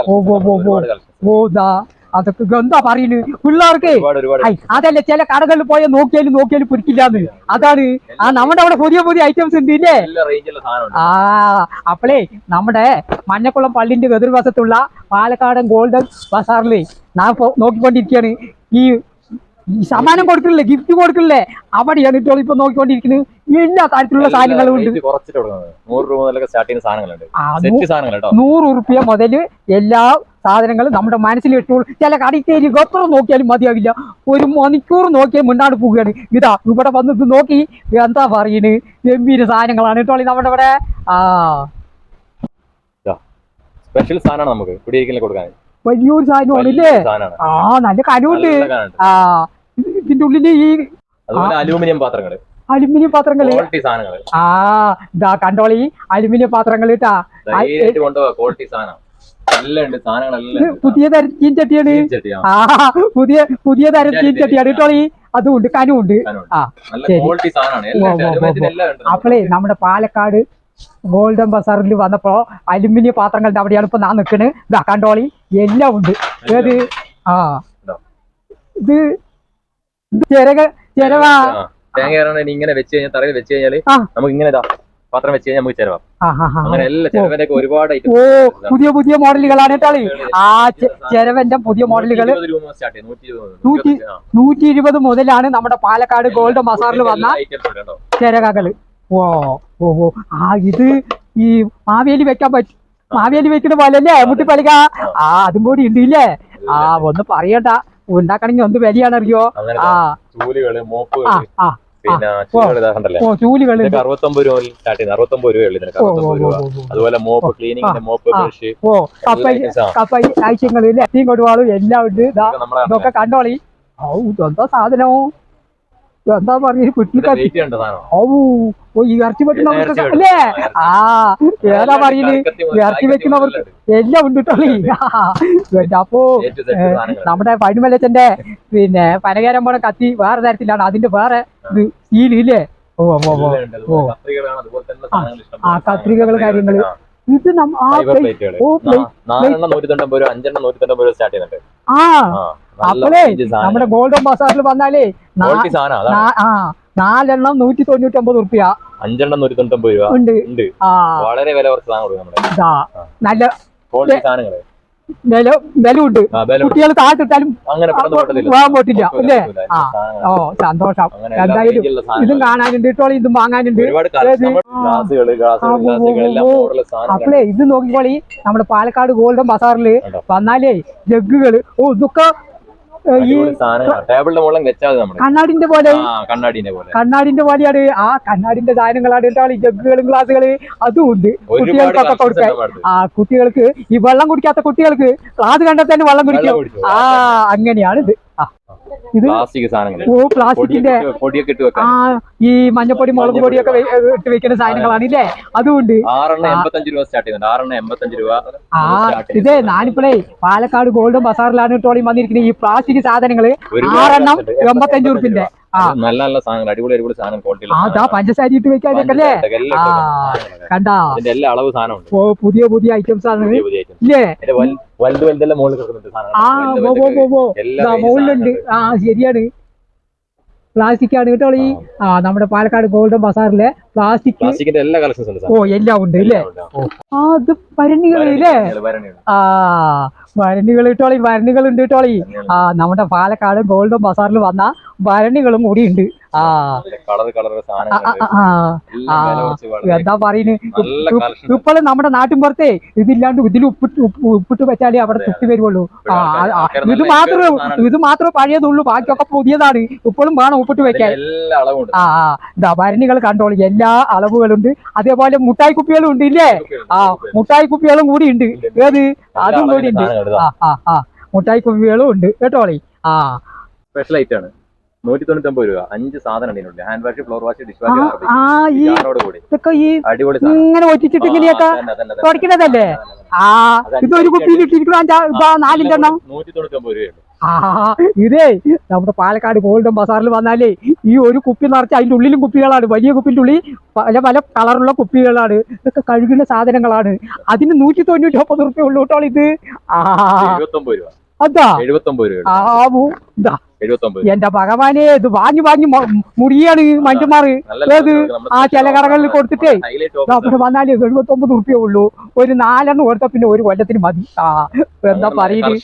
അതൊക്കെ എന്താ പറയുന്നത്? പിള്ളേർക്ക് അതല്ല ചില കടകളിൽ പോയ നോക്കിയാലും നോക്കിയാലും പിടിക്കില്ലാന്ന്. അതാണ് ആ നമ്മുടെ അവിടെ പുതിയ പുതിയ ഐറ്റംസ് ഉണ്ട് ഇല്ലേ? ആ അപ്പളേ നമ്മുടെ മഞ്ഞക്കുളം പള്ളിന്റെ എതിർവശത്തുള്ള പാലക്കാടൻ ഗോൾഡൻ ബസാറിൽ ഞാൻ നോക്കിക്കൊണ്ടിരിക്കുകയാണ്. ഈ ഈ സമ്മാനം കൊടുക്കില്ലേ ഗിഫ്റ്റ് കൊടുക്കില്ലേ അവിടെയാണ് ഇപ്പോൾ ഇപ്പൊ നോക്കിക്കൊണ്ടിരിക്കുന്നത്. എല്ലാ തരത്തിലുള്ള സാധനങ്ങളും ഉണ്ട്. നൂറ് രൂപ മുതൽ എല്ലാ സാധനങ്ങളും നമ്മുടെ മനസ്സിൽ ഇട്ടുള്ളൂ ചില കടിക്കേരി എത്ര നോക്കിയാലും മതിയാവില്ല. ഒരു മണിക്കൂർ നോക്കിയാൽ മുന്നാട് പോവുകയാണ്. ഇതാ ഇവിടെ വന്നിട്ട് നോക്കി. എന്താ പറയണ്? ഗംഭീര സാധനങ്ങളാണ് കേട്ടോ. നമ്മുടെ ഇവിടെ. ആ. സ്പെഷ്യൽ സാധനമാണ് നമുക്ക് കുടിയിരിക്കലിന് കൊടുക്കാൻ. വലിയൊരു സാധനമാണ് ഇല്ലേ? ആ നല്ല കനവുണ്ട്. ആ ഇതിന്റെ ഉള്ളിൽ ഈ അലൂമിനിയം പാത്രങ്ങൾ. അലുമിനിയം പാത്രങ്ങൾ സാധനങ്ങൾ. ആ ഇതാ കണ്ടോളി. അലുമിനിയം പാത്രങ്ങൾ കേട്ടാ ക്വാളിറ്റി സാധനം. പുതിയ തരം ചീൻചട്ടിയാണ് ആ, ആ പുതിയ പുതിയ തരം ചീൻചട്ടിയാണ് കേട്ടോ. ആ ശരി. ക്വാളിറ്റി ഉണ്ട്. അലുമിനിയത്തിന് എല്ലാം ഉണ്ട്. അപ്പോളേ നമ്മുടെ പാലക്കാട് ഗോൾഡൻ ബസാറിൽ വന്നപ്പോ അലുമിനിയം പാത്രങ്ങളുടെ അവിടെയാണ് ഇപ്പൊ ഞാൻ നിൽക്കുന്നത് ഇതാ കണ്ടോളി. എല്ലാം ഉണ്ട്. ഏത്? ആ. ഇതാ. ചെരക ചിരവാ ആ, തേങ്ങ ഇങ്ങനെ വെച്ച് കഴിഞ്ഞാൽ തറയിൽ വെച്ച് കഴിഞ്ഞാൽ നമുക്ക് ഇങ്ങനെ പാത്രം വെച്ച് കഴിഞ്ഞാൽ നമുക്ക് ചെലവാം അങ്ങനെ എല്ലാ ചെലവന്റെ ഒരുപാട് ഓ പുതിയ പുതിയ മോഡലുകളാണ് ആ ചെ- പുതിയ മോഡലുകൾ നൂറ്റി ഇരുപത് നൂറ്റി മുതലാണ് നമ്മുടെ പാലക്കാട് ഗോൾഡ് ബസാറിൽ വന്ന. ചിരകകൾ. ഓ ഓ ഓ. ആ ഇത് ഈ മാവേലി വെക്കാൻ പറ്റും. മാവേലി വെക്കുന്ന പോലെ അല്ലേ മുട്ടിപ്പലിക. ആ. അതും കൂടി ഉണ്ട് ഇല്ലേ ആ ഒന്ന് പറയണ്ട. ഉണ്ടാക്കണമെങ്കിൽ ഒന്ന് വിലയാണ് അറിയോ ആ. ചൂലുകൾ മോപ്പ് ആ. പിന്നെ ചൂലുകൾ ഇതൊക്കെ അറുപത്തൊമ്പത് രൂപ സ്റ്റാർട്ട് ചെയ്യുന്നത് അറുപത്തൊമ്പത് രൂപയുള്ളൂ ഇതിനൊക്കെ അറുപത്തൊമ്പത് രൂപ. അതുപോലെ മോപ്പ് ക്ലീനിങ്ങിന്റെ മോപ്പ്. ബ്രഷ് ഓ കൊടുവാളും എല്ലാം ഉണ്ട്. ഇതാ ഇതൊക്കെ കണ്ടോളി. ഔ എന്താ സാധനം? എന്താ പറഞ്ഞ? സാധനം? ഔ ഓ ഈ ഇറച്ചി വെക്കുന്നവർക്ക് അല്ലേ? ആ ഏതാ കറക്കത്തി ഇറച്ചി വെക്കുന്നവർക്ക് എല്ലാം ഉണ്ട് കേട്ടോ *laughs* അപ്പോ. നമ്മുടെ പടിമലച്ചന്റെ പിന്നെ പനകേരം പോണ കത്തി വേറെ തരത്തിലാണ്. അതിന്റെ വേറെ ഇത് സീലില്ലേ ഓ ഓ ഓ ഓ. ആ കത്രികകൾ കാര്യങ്ങൾ. ഇത് നമ്മ ആ പ്ലേറ്റ് പ്ലേ- ഓ, പ്ലേറ്റ് അഞ്ചെണ്ണം നൂറ്റി തൊണ്ണൂറ് രൂപ സ്റ്റാർട്ട് ചെയ്യുന്നുണ്ട്. ആ നമ്മുടെ ഗോൾഡൻ ബസാറിൽ വന്നാലേ നാലെണ്ണം നൂറ്റി തൊണ്ണൂറ്റമ്പത് റുപ്യ അഞ്ചെണ്ണം നൂറ്റി തൊണ്ണൂറ്റൊമ്പത് രൂപ. ഉണ്ട്. വളരെ വില കുറച്ച് സാധനം നല്ല ക്വാളിറ്റി സാധനങ്ങൾ. വില കുട്ടികൾ താഴ്ത്തിട്ടാലും പറ്റില്ല. അല്ലേ. ഓ സന്തോഷം. എന്തായാലും ഇതും കാണാനുണ്ട്. ഇട്ടോളി ഇതും വാങ്ങാനുണ്ട്. അപ്പളേ ഇത് നോക്കിക്കോളി നമ്മുടെ പാലക്കാട് ഗോൾഡൻ ബസാറിൽ വന്നാലേ ജഗ്ഗുകൾ. ഓ ഇതൊക്കെ ഈ കണ്ണാടിന്റെ പോലെ. കണ്ണാടിന്റെ പോലെ. കണ്ണാടിന്റെ പോലെയാണ്. ആ കണ്ണാടിന്റെ സാധനങ്ങളാണ് ഈ ജഗ്ഗുകളും ഗ്ലാസുകൾ അതും ഉണ്ട്. കുട്ടികൾക്കൊക്കെ കൊടുക്കാൻ. ആ കുട്ടികൾക്ക് ഈ വെള്ളം കുടിക്കാത്ത കുട്ടികൾക്ക് ക്ലാസ് കണ്ടാൽ തന്നെ വെള്ളം കുടിക്കും. ആ അങ്ങനെയാണ് ഇത് പ്ലാസ്റ്റിക് സാധനങ്ങൾ. ഓ പ്ലാസ്റ്റിക്കിന്റെ പൊടിയൊക്കെ ഇട്ട് ഈ മഞ്ഞപ്പൊടി മുളക് പൊടിയൊക്കെ ഇട്ട് വെക്കുന്ന സാധനങ്ങളാണ് ഇല്ലേ? അതുകൊണ്ട് ആറെണ്ണം എൺപത്തഞ്ച് രൂപ സ്റ്റാർട്ട് ചെയ്യുന്നുണ്ട്. ആറെണ്ണം എൺപത്തഞ്ച് രൂപ ആ ഇതേ ഞാനിപ്പോഴേ പാലക്കാട് ഗോൾഡൻ ബസാറിലാണ് ട്രോളിയും വന്നിരിക്കുന്നത്. ഈ പ്ലാസ്റ്റിക് സാധനങ്ങൾ ആറെണ്ണം എൺപത്തഞ്ചു ആ നല്ല നല്ല സാധനങ്ങൾ അടിപൊളി അടിപൊളി സാധനം ക്വാളിറ്റി പഞ്ചസാര ഇട്ട് വെക്കാനൊക്കെ കണ്ടാ. എല്ലാ അളവ് സാധനമുണ്ട്. ഓ പുതിയ പുതിയ ഐറ്റംസ് ആണ്. ഇല്ലേ? വലുത് വലുതെല്ലാം മുകളിൽ കിടക്കുന്നുണ്ട് സാധനം ആ മുകളിലുണ്ട് ആ ശരിയാണ്. പ്ലാസ്റ്റിക് ആണ് കേട്ടോ ഈ ആ. നമ്മുടെ പാലക്കാട് ഗോൾഡൻ ബസാറിലെ പ്ലാസ്റ്റിക് പ്ലാസ്റ്റിക്കിന്റെ എല്ലാ കളക്ഷൻസ് ഓ എല്ലാം ഉണ്ട് ഇല്ലേ? ആ അത് പരണികളില്ലേ ഭരണികൾ ആ ഭരണികൾ ഇട്ടോളി ഭരണികൾ ഉണ്ട് ഇട്ടോളി ആ നമ്മുടെ പാലക്കാട് ഗോൾഡൻ ബസാറിൽ വന്ന ഭരണികളും കൂടി ഉണ്ട്. എന്താ പറയുന്നത് നല്ല നമ്മുടെ നാട്ടിൻ പുറത്തെ ഇതില്ലാണ്ട് ഇതിൽ ഉപ്പിട്ട് ഉപ്പിട്ട് വെച്ചാലേ അവിടെ തൃപ്തി വരുവുള്ളൂ. ഇത് മാത്രമേ ഇത് മാത്രമേ പഴയതുള്ളൂ. ബാക്കിയൊക്കെ പുതിയതാണ്. ഇപ്പോഴും വേണം ഉപ്പിട്ട് വെക്കാൻ. ആ ആ. ഇതാ ഭരണികൾ കണ്ടോളൂ. എല്ലാ അളവുകളുണ്ട്. അതേപോലെ മുട്ടായി കുപ്പികളും ഉണ്ട് ഇല്ലേ? ആ മുട്ടായി കുപ്പികളും കൂടി ഉണ്ട്. ഏത്? അതും കൂടി ഉണ്ട്. ആ ആ ആ. മുട്ടായി കുപ്പികളും ഉണ്ട്. കേട്ടോളി? ആ. സ്പെഷ്യൽ ഐറ്റം ആണ്. നൂറ്റി തൊണ്ണൂറ്റി ഒമ്പത് രൂപ. അഞ്ച് സാധനം ഇതിനുണ്ട് hand wash floor wash dish wash കൂടി. അടിപൊളി ഇങ്ങനെ ഒറ്റിച്ചിട്ട് ഇങ്ങനെയൊക്കെ. തുടക്കണതല്ലേ ആ ഇതൊരു കുപ്പിയിൽ ഇട്ടിരിക്കുന്ന എണ്ണം നൂറ്റി തൊണ്ണൂറ്റി ഒമ്പത് രൂപയുള്ളൂ ഇതേ നമ്മുടെ പാലക്കാട് ഗോൾഡൻ ബസാറിൽ വന്നാലേ ഈ ഒരു കുപ്പി നിറച്ച് അതിന്റെ ഉള്ളിലും കുപ്പികളാണ്. വലിയ കുപ്പിന്റെ ഉള്ളിൽ പല പല കളറുള്ള കുപ്പികളാണ്. ഇതൊക്കെ കഴുകുന്ന സാധനങ്ങളാണ്. അതിന് നൂറ്റി തൊണ്ണൂറ്റി ഒമ്പത് റുപ്യ ഉള്ളൂട്ടോളിത് ഇത്. ആ. അതാ. എഴുപത്തൊമ്പത് രൂപ ആ മു- ഇതാ. എഴുപത്തൊമ്പത് എന്റെ ഭഗവാനെ ഇത് വാങ്ങി വാങ്ങി മുറിയാണ് മുടിയാണ് മനുഷ്യന്മാര് ഏത്? ആ ചില കടകളിൽ കൊടുത്തിട്ടേ. അവിടെ എഴുപത്തി എഴുപത്തൊമ്പത് റുപ്യ ഉള്ളൂ. ഒരു നാലെണ്ണം കൊടുത്ത പിന്നെ ഒരു കൊല്ലത്തിന് മതി. ആ എന്താ പറയുന്നത്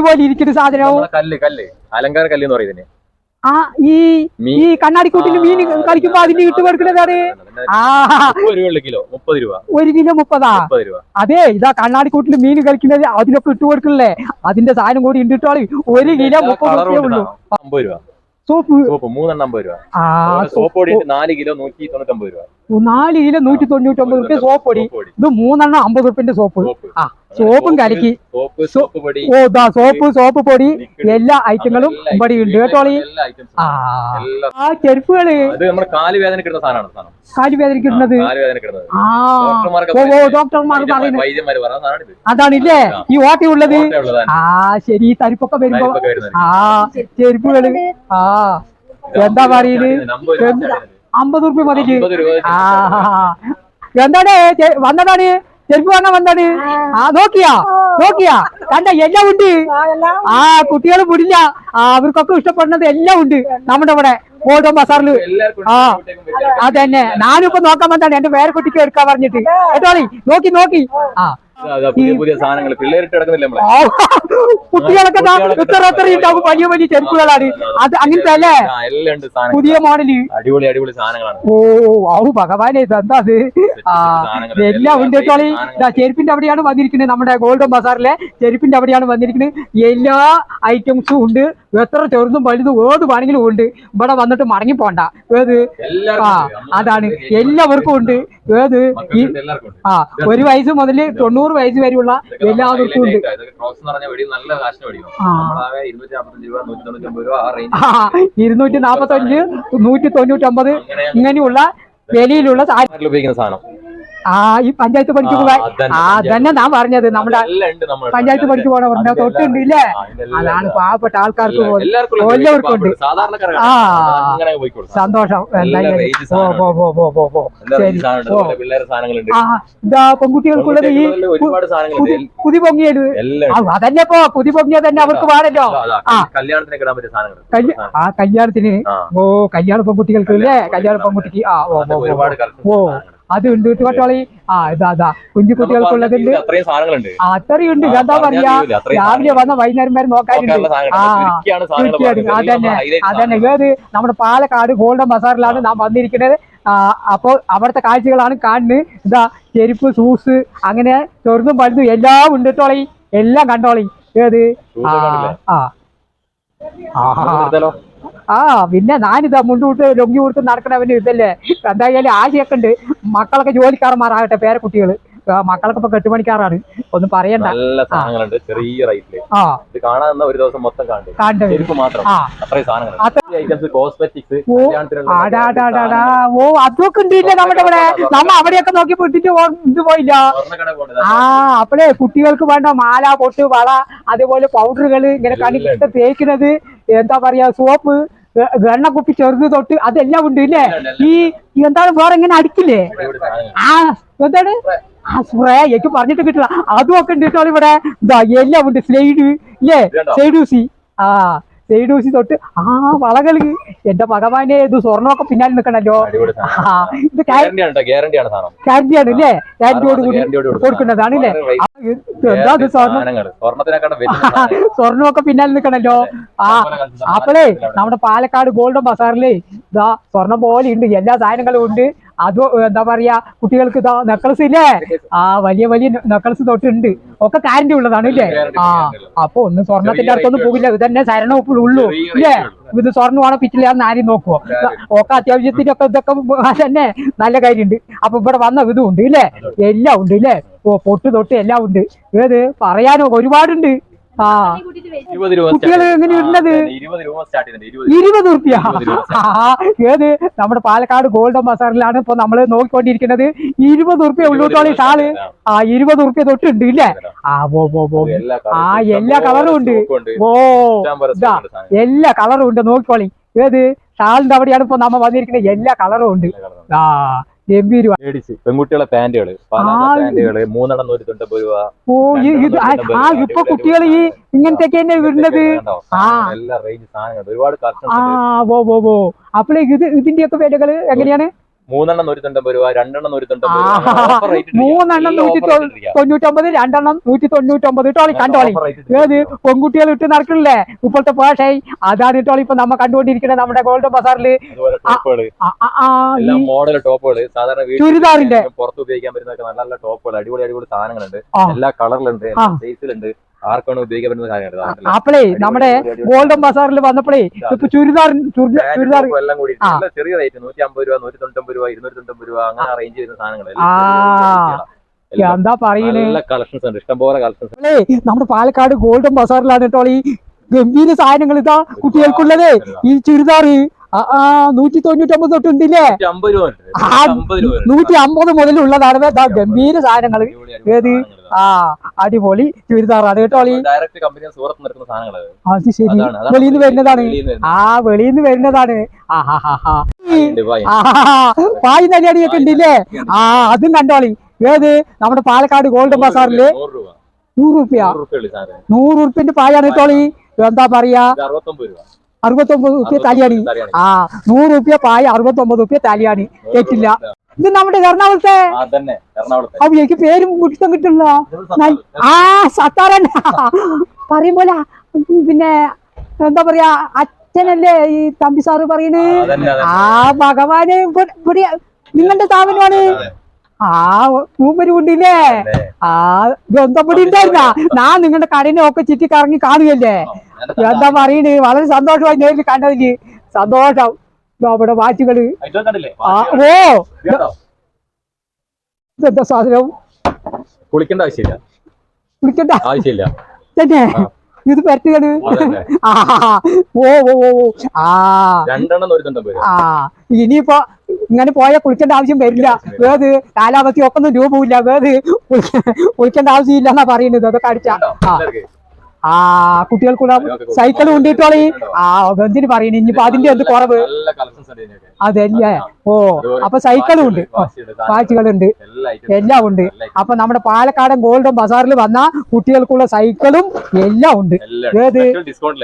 പോലെ ഇരിക്കുന്ന സാധനവും. കല്ല് കല്ല്. അലങ്കാര കല്ല് എന്ന് പറയുന്നതിന് ആ ഈ ഈ കണ്ണാടിക്കൂട്ടിൽ മീൻ കളിക്കുമ്പോ അതിന് ഇട്ട് കൊടുക്കുന്നതാണ് ആ. ഒരു കിലോ മുപ്പത് രൂപ. ഒരു കിലോ മുപ്പതാ? അതെ ഇതാ കണ്ണാടിക്കൂട്ടിൽ മീൻ കളിക്കുന്നത് അതിനൊക്കെ ഇട്ട് കൊടുക്കണല്ലേ അതിന്റെ സാധനം കൂടി ഇണ്ടിട്ടോളി ഒരു കിലോ മുപ്പത് രൂപയേ ഉള്ളൂ. സോപ്പ്. സോപ്പ് മൂന്നെണ്ണം അമ്പത് രൂപ. ആ സോപ്പ്. നാല് കിലോ നൂറ്റി തൊണ്ണൂറ്റമ്പത് രൂപ. നാല് കിലോ നൂറ്റി തൊണ്ണൂറ്റൊമ്പത് റുപ്യ സോപ്പ് പൊടി. ഇത് മൂന്നെണ്ണം അമ്പത് റുപ്യന്റെ സോപ്പ്. ആ സോപ്പും കലക്കി. സോപ്പ് സോപ്പ് പൊടി. ഓ ദാ സോപ്പ് സോപ്പ് പൊടി. എല്ലാ ഐറ്റങ്ങളും ഇവിടെ ഉണ്ട് കേട്ടോളി ആ. ചെരുപ്പുകൾ. അത് നമ്മുടെ കാൽ വേദന സാധനമാണ് സാധനം. കാൽ വേദനിക്കുന്നത് കാൽ വേദന കിട്ടുന്നത് ആ ഓ ഡോക്ടർമാർ പറയുന്നത്. അതാണില്ലേ? ഈ ഓട്ടി ഉള്ളത്? ആ ശരി ഈ തരിപ്പൊക്കെ വരുമ്പോ ആ ചെരുപ്പുകൾ. ആ. എന്താ പറയുന്നത്? അമ്പത് രൂപ റുപ്യ മതി അമ്പത് രൂപ ആ. എന്താണ്? വന്നതാണ്? ചെരുപ്പ് വാങ്ങാൻ വന്നതാണ്? ആ നോക്കിയാ നോക്കിയാ. കണ്ട എല്ലാം ഉണ്ട്. ആ കുട്ടികൾ വിടില്ല ആ അവർക്കൊക്കെ ഇഷ്ടപ്പെടുന്നത് എല്ലാം ഉണ്ട്. നമ്മുടെ ഇവിടെ ഗോൾഡൻ ബസാറിൽ ആ. അതന്നെ. ഞാനിപ്പോ നോക്കാൻ വന്നാണ് എന്റെ വേറെ കുട്ടിക്ക് എടുക്കാൻ പറഞ്ഞിട്ട്. കേട്ടോളി? നോക്കി നോക്കി. ആ. പുതിയ പുതിയ സാധനങ്ങൾ. പിള്ളേരിട്ട് കിടക്കുന്നില്ല നമ്മളെ? കുട്ടികളൊക്കെ ഇത്ര ഇത്ര ഉണ്ടാവും വലിയ വലിയ ചെരുപ്പുകളാണ്. അത് അങ്ങനത്തെ അല്ലേ? എല്ലാം ഉണ്ട് സാധനങ്ങൾ. പുതിയ മോഡൽ. അടിപൊളി അടിപൊളി സാധനങ്ങളാണ്. ഓ ഔ ഭഗവാനെ എന്താ അത്? ആ എല്ലാം ഉണ്ട് ചെരുപ്പിന്റെ അവിടെയാണ് വന്നിരിക്കുന്നത് നമ്മുടെ ഗോൾഡൻ ബസാറിലെ. ചെരുപ്പിന്റെ അവിടെയാണ് വന്നിരിക്കുന്നത്. എല്ലാ ഐറ്റംസും ഉണ്ട്. എത്ര ചെറുതും വലുതും ഏത് വേണമെങ്കിലും ഉണ്ട്. ഇവിടെ വന്നിട്ട് മടങ്ങി പോണ്ട ഏത് ആ. അതാണ്. എല്ലാവർക്കും ഉണ്ട്. ഏത്. ആ ഒരു വയസ്സ് മുതൽ തൊണ്ണൂറ് വയസ്സ് വരെയുള്ള എല്ലാവർക്കും ഉണ്ട്. ഇരുന്നൂറ്റി നാപ്പത്തഞ്ച് നൂറ്റി തൊണ്ണൂറ്റൊമ്പത് നൂറ്റി തൊണ്ണൂറ്റൊമ്പത് ഇങ്ങനെയുള്ള വിലയിലുള്ള സാധനം. ആ ഈ പഞ്ചായത്ത് പണിക്ക് പോവാൻ പോകാൻ അതന്നെ, ആ അതന്നെ ഞാൻ പറഞ്ഞത്. നമ്മുടെ പഞ്ചായത്ത് പണിക്ക് പോകണ. തൊട്ടുണ്ട് ഇല്ലേ അതാണ് പാവപ്പെട്ട ആൾക്കാർക്ക് എല്ലാവർക്കും ഉണ്ട്. ആ. സന്തോഷം. എന്താ പോ പോ പോ പോ പോ. പെൺകുട്ടികൾക്കുള്ളത് ഈ പുതി- പൊങ്ങിയത്. അതന്നെ ഇപ്പോ പുതി പൊങ്ങിയത് തന്നെ അവർക്ക് വേണല്ലോ അതാ, ആ. ആ കല്യാണത്തിന്. ഓ കല്യാണ പെൺകുട്ടികൾക്ക് അല്ലേ കല്യാണ പെൺകുട്ടിക്ക്. ആ ഓ ഓ, ഓ, ഒരുപാട് ഓ collections ഓ സാധനങ്ങൾ. അത് ഉണ്ട് കേട്ടോളി ആ ഇതാ അതാ കുഞ്ഞു കുട്ടികൾക്കുള്ളതുണ്ട് അത്രയുണ്ട് എന്താ പറയാ രാവിലെ വന്ന വൈകുന്നേരം വരെ നോക്കാനുണ്ട്. ആ തീർച്ചയായിട്ടും അതന്നെ അതന്നെ. ഏത് നമ്മുടെ പാലക്കാട് ഗോൾഡൻ ബസാറിലാണ് നാം വന്നിരിക്കുന്നത്. അപ്പോ അപ്പോൾ അവിടുത്തെ കാഴ്ചകളാണ് കാണുന്നത്. ഇതാ ചെരുപ്പ് സൂസ് അങ്ങനെ ചെറുതും പഴുതും എല്ലാം ഉണ്ട് കേട്ടോളി എല്ലാം കണ്ടോളി. ഏത്? ആ ആ. ആ പിന്നെ ഞാനിതാ മുണ്ടൂട്ട് ലൊങ്ങി കൊടുത്ത് നടക്കണവന് ഇതല്ലേ? എന്തായാലും ആശയൊക്കെ ഉണ്ട് മക്കളൊക്കെ ജോലിക്കാരന്മാരാകട്ടെ പേരക്കുട്ടികൾ മക്കളൊക്കെ ഇപ്പൊ കെട്ടുപണിക്കാറാണ് ഒന്നും പറയണ്ട. നല്ല സാധനങ്ങളുണ്ട്. ചെറിയ റേറ്റിൽ. ആ. ഇത് കാണാൻ ഒരു ദിവസം മൊത്തം കണ്ടു മാത്രം. കോസ്മെറ്റിക്സ് ഓ അതൊക്കെ ഉണ്ടില്ലേ നമ്മുടെ ഇവിടെ? നമ്മ അവിടെയൊക്കെ നോക്കി പൊട്ടിട്ട് ഇത് പോയില്ല. ആ അപ്പഴേ കുട്ടികൾക്ക് വേണ്ട മാല പൊട്ട് വള അതേപോലെ പൗഡറുകൾ ഇങ്ങനെ കണിക്കിട്ട് തേക്കുന്നത്. എന്താ പറയാ സോപ്പ് വെണ്ണക്കുപ്പി ചെറുത് തൊട്ട് അതെല്ലാം ഉണ്ട് ഇല്ലേ? ഈ എന്താണ് വേറെ ഇങ്ങനെ അടിക്കില്ലേ? ആ എന്താണ്? ആ സ്പ്രേ എനിക്ക് പറഞ്ഞിട്ട് കിട്ടില്ല. അതും ഒക്കെ ഉണ്ട് കേട്ടോ ഇവിടെ. ഇതാ എല്ലാം ഉണ്ട്. സ്ലൈഡ് ഇല്ലേ? സ്ലൈഡ് സൈഡൂസി ആ സൈഡൂസി തൊട്ട് ആ വളകൾ. എന്റെ ഭഗവാനെ ഇത് സ്വർണമൊക്കെ പിന്നാലെ നിൽക്കണല്ലോ. ആ ഇത് ഗ്യാരണ്ടി ആണ് ഗ്യാരണ്ടി ആണ് സാധനം ക്യാരണ്ടിയാണ് ഇല്ലേ ക്യാരണ്ടിയോട് കൂടി ഗ്യാരണ്ടിയോട് കൂടി കൊടുക്കുന്നതാണ് ഇത് എന്താ സ്വർണം? സ്വർണമൊക്കെ പിന്നാലെ നിൽക്കണല്ലോ. ആ അപ്പോഴേ നമ്മുടെ പാലക്കാട് ഗോൾഡൻ ബസാറിലേ ഇതാ സ്വർണം പോലെ ഉണ്ട്. എല്ലാ സാധനങ്ങളും ഉണ്ട്. അത് എന്താ പറയാ കുട്ടികൾക്ക് ഇതാ നെക്ലസ് ഇല്ലേ? ആ വലിയ വലിയ നെക്ലസ് തൊട്ടുണ്ട്. ഒക്കെ കാരണ്ടി ഉള്ളതാണ് ഇല്ലേ? ആ. അപ്പൊ ഒന്നും സ്വർണത്തിന്റെ അടുത്തൊന്നും പോകില്ല. ഇത് തന്നെ ശരണ ഉള്ളൂ. ഇല്ലേ? ഇത് സ്വർണമാണോ പിറ്റില്ലാന്ന് ആരും നോക്കുവോ? ഒക്കെ അത്യാവശ്യത്തിനൊക്കെ ഇതൊക്കെ തന്നെ നല്ല കാര്യമുണ്ട്. അപ്പൊ ഇവിടെ വന്ന ഇതും ഉണ്ട് ഇല്ലേ? എല്ലാം ഉണ്ട് ഇല്ലേ? ഓ പൊട്ട് തൊട്ട് എല്ലാം ഉണ്ട്. ഏത്? പറയാനോ ഒരുപാടുണ്ട്. ആ. ഇരുപത് രൂപ കുട്ടികൾ എങ്ങനെ ആ, ഇടുന്നത്? ഇരുപത് രൂപ സ്റ്റാർട്ട് ഇരുപത് റുപ്യ രൂപ. ഏത്? നമ്മുടെ പാലക്കാട് ഗോൾഡൻ ബസാറിലാണ് ഇപ്പൊ നമ്മൾ നോക്കിക്കൊണ്ടിരിക്കുന്നത്. ഇരുപത് റുപ്യ ഉള്ളൂട്ടോളി ഷാൾ? ആ ഇരുപത് റുപ്യ തൊട്ടുണ്ട് ഇല്ലേ? ആ ഓ ഓ ഓ ആ, എല്ലാ കളറും ഉണ്ട്. ഓ ഇതാ. എല്ലാ കളറും ഉണ്ട്. നോക്കിക്കോളി. ഏത്? ഷാളിന്റെ അവിടെയാണ് ഇപ്പൊ നമ്മ വന്നിരിക്കുന്നത്. എല്ലാ കളറും ഉണ്ട്. എല്ലാ പെൺകുട്ടികളെ പാന്റുകൾ. പാന്റുകൾ. മൂന്നെണ്ണം നൂറ്റി തൊണ്ണൂറ്റൊമ്പത് രൂപ. ഓ ഇത് ആ ഇപ്പൊ കുട്ടികൾ ഈ ഇങ്ങനത്തെയൊക്കെ തന്നെ വിടുന്നത് ആ. എല്ലാ റേഞ്ച് സാധനങ്ങൾ ഒരുപാട് ആ ഓ ഓ ഓ അപ്പോഴേ ഇത് ഇതിന്റെയൊക്കെ വിലകൾ എങ്ങനെയാണ്? മൂന്നെണ്ണം നൂറ്റി തൊണ്ണൂറ്റൊമ്പത് രൂപ. രണ്ടെണ്ണം നൂറ്റി ഇട്ടിരിക്കുകയാണ്. മൂന്നെണ്ണം നൂറ്റി തൊണ്ണൂറ്റൊമ്പത് രണ്ടെണ്ണം നൂറ്റി തൊണ്ണൂറ്റൊമ്പത് ടോളി കണ്ടോളി. ഏത്? പെൺകുട്ടികൾ ഇട്ട് നടക്കണില്ലേ? ഇപ്പോഴത്തെ ഭാഷ അതാണ് ടോളി ഇപ്പൊ നമ്മ കണ്ടുകൊണ്ടിരിക്കുന്നത് നമ്മുടെ ഗോൾഡൻ ഈ എല്ലാം മോഡൽ ടോപ്പുകൾ സാധാരണ ചുരിദാറിന്റെ. പുറത്ത് ഉപയോഗിക്കാൻ പറ്റുന്ന നല്ല നല്ല ടോപ്പുകൾ അടിപൊളി അടിപൊളി സാധനങ്ങളുണ്ട്. എല്ലാ കളറിലുണ്ട്. സൈസിലുണ്ട് ആർക്കാണ് ഉപയോഗിക്കാൻ പറ്റുന്ന അപ്പളേ നമ്മുടെ ഗോൾഡൻ ബസാറിൽ വന്നപ്പോഴേ ഇപ്പൊ ചുരിദാർ ചുരിദാർ എല്ലാം കൂടി ചെറിയ റേറ്റ് നൂറ്റി അമ്പത് രൂപ നൂറ്റി തൊണ്ണൂറ്റൊമ്പത് രൂപ ഇരുന്നൂറ്റി തൊണ്ണൂറ്റൊമ്പത് രൂപ അങ്ങനെ റേഞ്ച് ചെയ്യുന്ന സാധനങ്ങൾ. എന്താ പറയണേ? കളക്ഷൻസ് ഉണ്ട്. ഇഷ്ടംപോലെ കളക്ഷൻസ് നമ്മുടെ പാലക്കാട് ഗോൾഡൻ ബസാറിലാണ് കേട്ടോ ഈ ഗംഭീര സാധനങ്ങൾ ഇതാ കുട്ടികൾക്കുള്ളത്. ഈ ചുരിദാർ നൂറ്റി തൊണ്ണൂറ്റൊമ്പത് തൊട്ടുണ്ടല്ലേ. നൂറ്റി അമ്പത് മുതലുള്ളതാണ് ഗംഭീര സാധനങ്ങൾ. ഏത്? ആ അടിപൊളി ചുരിദാറാണ്. കേട്ടോ അത്. ശരി. വെളിയിൽ നിന്ന് വരുന്നതാണ്. ആ വെളിയിൽ നിന്ന് വരുന്നതാണ്. പായ് നലിയടിയൊക്കെ ഉണ്ടല്ലേ? ആ അതും കണ്ടോളി ഏത്? നമ്മുടെ പാലക്കാട് ഗോൾഡൻ ബസാറിൽ നൂറ് റുപ്യ. നൂറ് റുപ്യന്റെ പായാണ് കേട്ടോളി എന്താ പറയാ? അറുപത്തൊമ്പത് റുപ്യ തലിയാണി. ആ നൂറ് റുപ്യ പായ അറുപത്തൊമ്പത് റുപ്യ തലിയാണി. കേട്ടില്ല. ഇത് നമ്മുടെ എറണാകുളത്തെ? അപ്പൊ എനിക്ക് പേരും പിടുത്തം കിട്ടില്ല. ആ സത്താറൻ പോലെ പിന്നെ എന്താ പറയാ അച്ഛനല്ലേ ഈ തമ്പി സാറ് പറയണേ. ആ ഭഗവാന് ഇവിടെ നിങ്ങളുടെ സ്ഥാപനമാണ്? ആ മൂപ്പര് കൊണ്ടില്ലേ ആ ഗന്ധപ്പൊടി ഉണ്ടായിരുന്ന ഞാൻ നിങ്ങളുടെ കടനെ ഒക്കെ ചുറ്റി കറങ്ങി കാണുകയല്ലേ എന്താ പറയണ്? വളരെ സന്തോഷമായി നേരിൽ കണ്ടതിൽ. സന്തോഷം. അവിടെ വാച്ചുകൾ ആ ഓ? ഇതെന്താ സാധനം? കുളിക്കേണ്ട ആവശ്യമില്ല. വിളിക്കണ്ട ആവശ്യമില്ല. തന്നെ. ഇത് പറ്റുകൾ ആ ഓ ഓ ഓ. ആ. രണ്ടെണ്ണം ആ ഇനിയിപ്പോ ഇങ്ങനെ പോയാൽ കുളിക്കേണ്ട ആവശ്യം വരില്ല. വേത് ഒക്കെ ഒന്നും രൂപമില്ല വേത് കുളിക്ക- കുളിക്കേണ്ട ആവശ്യമില്ല എന്നാ പറയുന്നത്. അതൊക്കെ അടിച്ച? ആ കുട്ടികൾക്കുള്ള സൈക്കിൾ കൊണ്ടിട്ടോളി ആ എന്തിന് പറയുന്നു? ഇനിയിപ്പോ അതിന്റെ എന്ത് കുറവ്. അതല്ലേ? ഓ അപ്പൊ സൈക്കിളും ഉണ്ട്. വാച്ചുകളുണ്ട് എല്ലാം ഉണ്ട് അപ്പൊ നമ്മുടെ പാലക്കാടൻ ഗോൾഡൻ ബസാറിൽ വന്ന കുട്ടികൾക്കുള്ള സൈക്കിളും എല്ലാം ഉണ്ട്. ഏത്? ഡിസ്കൗണ്ട്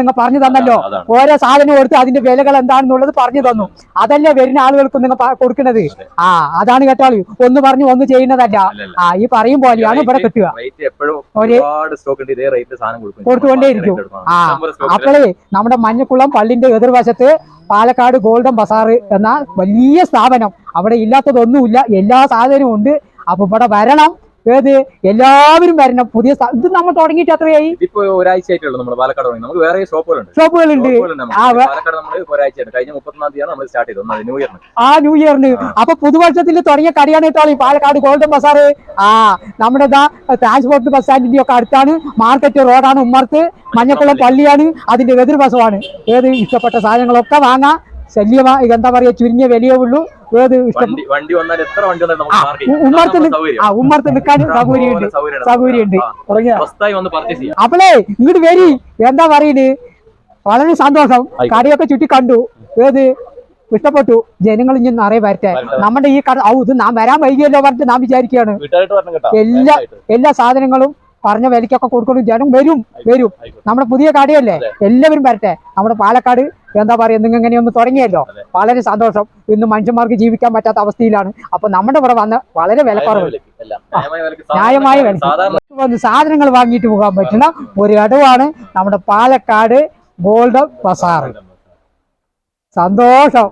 നിങ്ങൾ പറഞ്ഞു തന്നല്ലോ. ഓരോ സാധനം കൊടുത്ത് അതിന്റെ വിലകൾ എന്താണെന്നുള്ളത് പറഞ്ഞു തന്നു. അതല്ലേ വരുന്ന ആളുകൾക്ക് നിങ്ങൾ കൊടുക്കുന്നത്? ആ അതാണ് കേട്ടോളി ഒന്ന് പറഞ്ഞു ഒന്ന് ചെയ്യുന്നതല്ല. ആ ഈ പറയും പോലെയാണ് ഇവിടെ കിട്ടുക കൊടുത്തുകൊണ്ടേയിരിക്കും. ആ അപ്പോഴേ നമ്മുടെ മഞ്ഞക്കുളം പള്ളിന്റെ എതിർവശത്ത് പാലക്കാട് ഗോൾഡൻ ബസാർ എന്ന വലിയ സ്ഥാപനം. അവിടെ ഇല്ലാത്തതൊന്നുമില്ല. എല്ലാ സാധനവും ഉണ്ട്. അപ്പൊ ഇവിടെ വരണം. ഏത്? എല്ലാവരും വരണം. പുതിയ ഇത് നമ്മൾ തുടങ്ങിയിട്ട് എത്രയായി? ഇപ്പൊ ഒരാഴ്ച ആയിട്ടുള്ളൂ നമ്മൾ പാലക്കാട് നമുക്ക് വേറെ ഷോപ്പുകളുണ്ട്. ഷോപ്പുകളുണ്ട്. പാലക്കാട് നമ്മൾ കഴിഞ്ഞ മുപ്പത്തൊന്നാം തീയതിയാണ് നമ്മൾ സ്റ്റാർട്ട് ചെയ്തത്. ന്യൂ ഇയറിന് ആ ന്യൂ ഇയറിന് അപ്പൊ പുതുവർഷത്തിൽ തുടങ്ങിയ കടയാണ് കേട്ടോ പാലക്കാട് ഗോൾഡൻ ബസാറ് ആ നമ്മുടെ ഇതാ ട്രാൻസ്പോർട്ട് ബസ് സ്റ്റാൻഡിന്റെ ഒക്കെ അടുത്താണ്. മാർക്കറ്റ് റോഡാണ് ഉമ്മർത്ത്. മഞ്ഞക്കുളം പള്ളിയാണ്. അതിന്റെ എതിർ ബസമാണ് ഏത്? ഇഷ്ടപ്പെട്ട സാധനങ്ങളൊക്കെ വാങ്ങാം. ശല്യമാ എന്താ പറയാ ചുരുങ്ങിയ വിലയേ ഉള്ളൂ. ഏത്. ഉമ്മർത്ത്. ആ ഉമ്മർത്ത് നിൽക്കാൻ സൗകര്യമുണ്ട്. സൗകര്യമുണ്ട്. തുടങ്ങിയ അപ്പളേ ഇങ്ങോട്ട് വരി. എന്താ പറയുന്നത് വളരെ സന്തോഷം. കടയൊക്കെ ചുറ്റി കണ്ടു. ഏത്? ഇഷ്ടപ്പെട്ടു. ജനങ്ങൾ ഇനി നിറയെ വരട്ടെ. നമ്മുടെ ഈ കട ഔ ഇത് നാം വരാൻ വൈകിയല്ലോ പറഞ്ഞിട്ട് നാം വിചാരിക്കുകയാണ്. എല്ലാ എല്ലാ സാധനങ്ങളും പറഞ്ഞ വിലക്കൊക്കെ കൊടുക്കണം ജനം വരും വരും. നമ്മുടെ പുതിയ കടയല്ലേ എല്ലാവരും വരട്ടെ. നമ്മുടെ പാലക്കാട് എന്താ പറയുക നിങ്ങൾ ഇങ്ങനെ ഒന്ന് തുടങ്ങിയല്ലോ. വളരെ സന്തോഷം. ഇന്ന് മനുഷ്യന്മാർക്ക് ജീവിക്കാൻ പറ്റാത്ത അവസ്ഥയിലാണ്. അപ്പൊ നമ്മുടെ ഇവിടെ വന്ന് വളരെ വിലക്കുറവ്. ന്യായമായ വില സാധനങ്ങൾ വാങ്ങിയിട്ട് പോകാൻ പറ്റുന്ന ഒരു ഇടവാണ് നമ്മുടെ പാലക്കാട് ഗോൾഡ് ബസാർ സന്തോഷം.